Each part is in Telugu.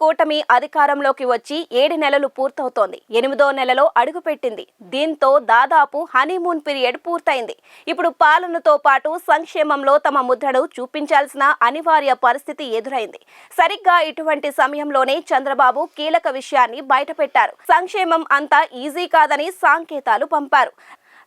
కూటమి అధికారంలోకి వచ్చి ఏడు నెలలు పూర్తవుతోంది. ఎనిమిదో నెలలో అడుగుపెట్టింది దీంతో దాదాపు హనీమూన్ పీరియడ్ పూర్తయింది. ఇప్పుడు పాలనతో పాటు సంక్షేమంలో తమ ముద్రను చూపించాల్సిన అనివార్య పరిస్థితి ఎదురైంది. సరిగ్గా ఇటువంటి సమయంలోనే చంద్రబాబు కీలక విషయాన్ని బయటపెట్టారు. సంక్షేమం అంతా ఈజీ కాదని సంకేతాలు పంపారు.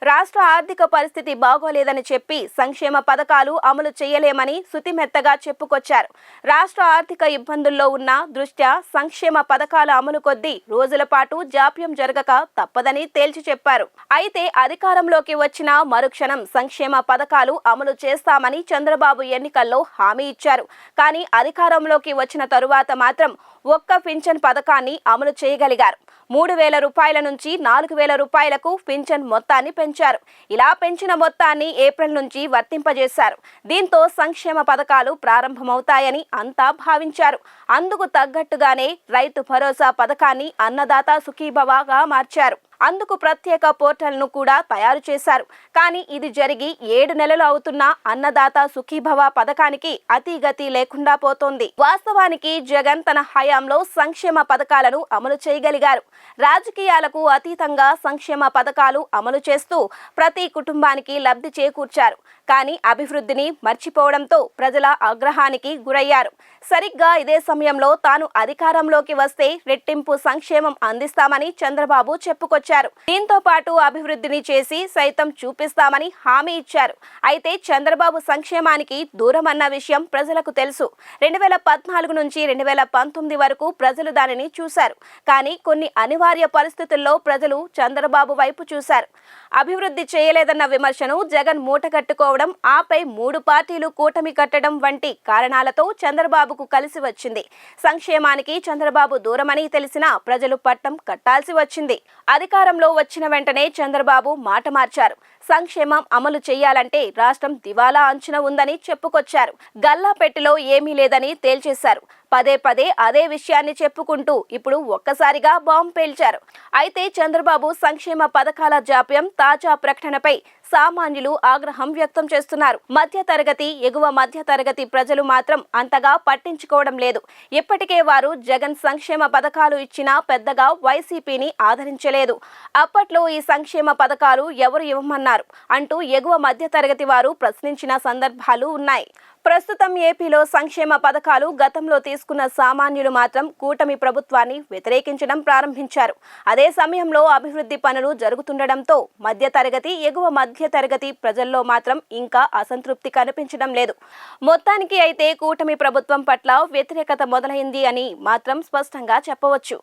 రాష్ట్ర ఆర్థిక పరిస్థితి బాగోలేదని చెప్పి సంక్షేమ పథకాలు అమలు చేయలేమని శుతిమెత్తగా చెప్పుకొచ్చారు. రాష్ట్ర ఆర్థిక ఇబ్బందుల్లో ఉన్న దృష్ట్యా సంక్షేమ పథకాల అమలు కొద్దీ రోజుల పాటు జాప్యం జరగక తప్పదని తేల్చి చెప్పారు. అయితే అధికారంలోకి వచ్చిన మరుక్షణం సంక్షేమ పథకాలు అమలు చేస్తామని చంద్రబాబు ఎన్నికల్లో హామీ ఇచ్చారు. కానీ అధికారంలోకి వచ్చిన తరువాత మాత్రం ఒక్క పింఛన్ పథకాన్ని అమలు చేయగలిగారు. మూడు వేల రూపాయల నుంచి నాలుగు వేల రూపాయలకు పింఛన్ మొత్తాన్ని పెంచారు. ఇలా పెంచిన మొత్తాన్ని ఏప్రిల్ నుంచి వర్తింపజేశారు. దీంతో సంక్షేమ పథకాలు ప్రారంభమవుతాయని అంతా భావించారు. అందుకు తగ్గట్టుగానే రైతు భరోసా పథకాన్ని అన్నదాత సుఖీభవాగా మార్చారు. అందుకు ప్రత్యేక పోర్టల్ను కూడా తయారు చేశారు. కానీ ఇది జరిగి ఏడు నెలలు అవుతున్న అన్నదాత సుఖీభవ పథకానికి అతిగతి లేకుండా పోతోంది. వాస్తవానికి జగన్ తన హయాంలో సంక్షేమ పథకాలను అమలు చేయగలిగారు. రాజకీయాలకు అతీతంగా సంక్షేమ పథకాలు అమలు చేస్తూ ప్రతి కుటుంబానికి లబ్ధి చేకూర్చారు. కానీ అభివృద్ధిని మర్చిపోవడంతో ప్రజల ఆగ్రహానికి గురయ్యారు. సరిగ్గా ఇదే సమయంలో తాను అధికారంలోకి వస్తే రెట్టింపు సంక్షేమం అందిస్తామని చంద్రబాబు చెప్పుకొచ్చారు. దీంతో పాటు అభివృద్ధిని చేసి సైతం చూపిస్తామని హామీ ఇచ్చారు. అయితే చంద్రబాబు సంక్షేమానికి దూరం అన్న విషయం ప్రజలకు తెలుసు. రెండు వేల పద్నాలుగు నుంచి రెండు వేల పంతొమ్మిది వరకు ప్రజలు దానిని చూశారు. కానీ కొన్ని అనివార్య పరిస్థితుల్లో ప్రజలు చంద్రబాబు వైపు చూశారు. అభివృద్ధి చేయలేదన్న విమర్శను జగన్ మూటగట్టుకోవడం ఆపై మూడు పార్టీలు కూటమి కట్టడం వంటి కారణాలతో చంద్రబాబుకు కలిసి వచ్చింది. సంక్షేమానికి చంద్రబాబు దూరమని తెలిసినా ప్రజలు పట్టం కట్టాల్సి వచ్చింది. అధిక అధికారంలో వచ్చిన వెంటనే చంద్రబాబు మాట మార్చారు. సంక్షేమం అమలు చేయాలంటే రాష్ట్రం దివాలా అంచున ఉందని చెప్పుకొచ్చారు. గల్లాపెట్టెలో ఏమీ లేదని తేల్చేశారు. పదే పదే అదే విషయాన్ని చెప్పుకుంటూ ఇప్పుడు ఒక్కసారిగా బాంబు పేల్చారు. అయితే చంద్రబాబు సంక్షేమ పథకాల జాప్యం తాజా ప్రకటనపై సామాన్యులు ఆగ్రహం వ్యక్తం చేస్తున్నారు. మధ్య తరగతి ఎగువ మధ్య తరగతి ప్రజలు మాత్రం అంతగా పట్టించుకోవడం లేదు. ఇప్పటికే వారు జగన్ సంక్షేమ పథకాలు ఇచ్చినా పెద్దగా వైసీపీని ఆదరించలేదు. అప్పట్లో ఈ సంక్షేమ పథకాలు ఎవరు ఇవ్వమన్నారు అంటూ ఎగువ మధ్య తరగతి వారు ప్రశ్నించిన సందర్భాలు ఉన్నాయి. ప్రస్తుతం ఏపీలో సంక్షేమ పథకాలు గతంలో తీసుకున్న సామాన్యులు మాత్రం కూటమి ప్రభుత్వాన్ని వ్యతిరేకించడం ప్రారంభించారు. అదే సమయంలో అభివృద్ధి పనులు జరుగుతుండటంతో మధ్యతరగతి ఎగువ మధ్యతరగతి ప్రజల్లో మాత్రం ఇంకా అసంతృప్తి కనిపించడం లేదు. మొత్తానికి అయితే కూటమి ప్రభుత్వం పట్ల వ్యతిరేకత మొదలైంది అని మాత్రం స్పష్టంగా చెప్పవచ్చు.